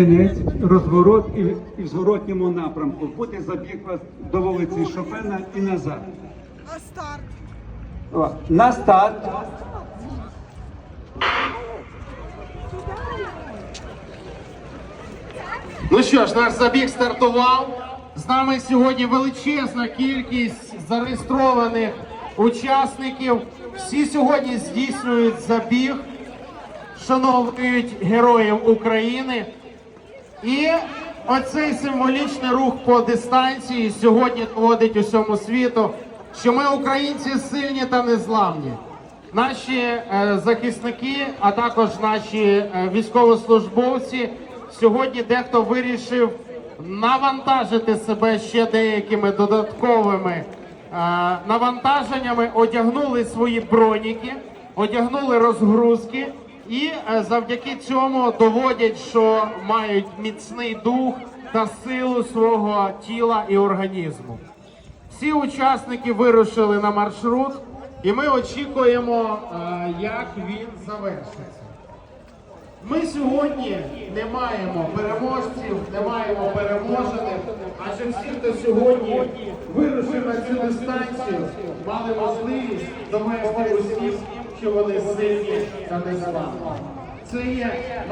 кінець, розворот і, і в зворотньому напрямку. Буде забіг вас до вулиці Шопена і назад. А старт? О, на старт. Ну що ж, наш забіг стартував. З нами сьогодні величезна кількість зареєстрованих учасників. Всі сьогодні здійснюють забіг, шановують героїв України. І оцей символічний рух по дистанції сьогодні доводить усьому світу, що ми українці сильні та незламні. Наші е, захисники, а також наші е, військовослужбовці сьогодні дехто вирішив навантажити себе ще деякими додатковими е, навантаженнями, одягнули свої броніки, одягнули розгрузки і е, завдяки цьому доводять, що мають міцний дух та силу свого тіла і організму. Всі учасники вирушили на маршрут, і ми очікуємо, е, як він завершиться. Ми сьогодні не маємо переможців, не маємо переможених, адже всі, хто сьогодні вирушив на цю дистанцію, мали можливість довести усім, що вони сильні та незламні. Це є.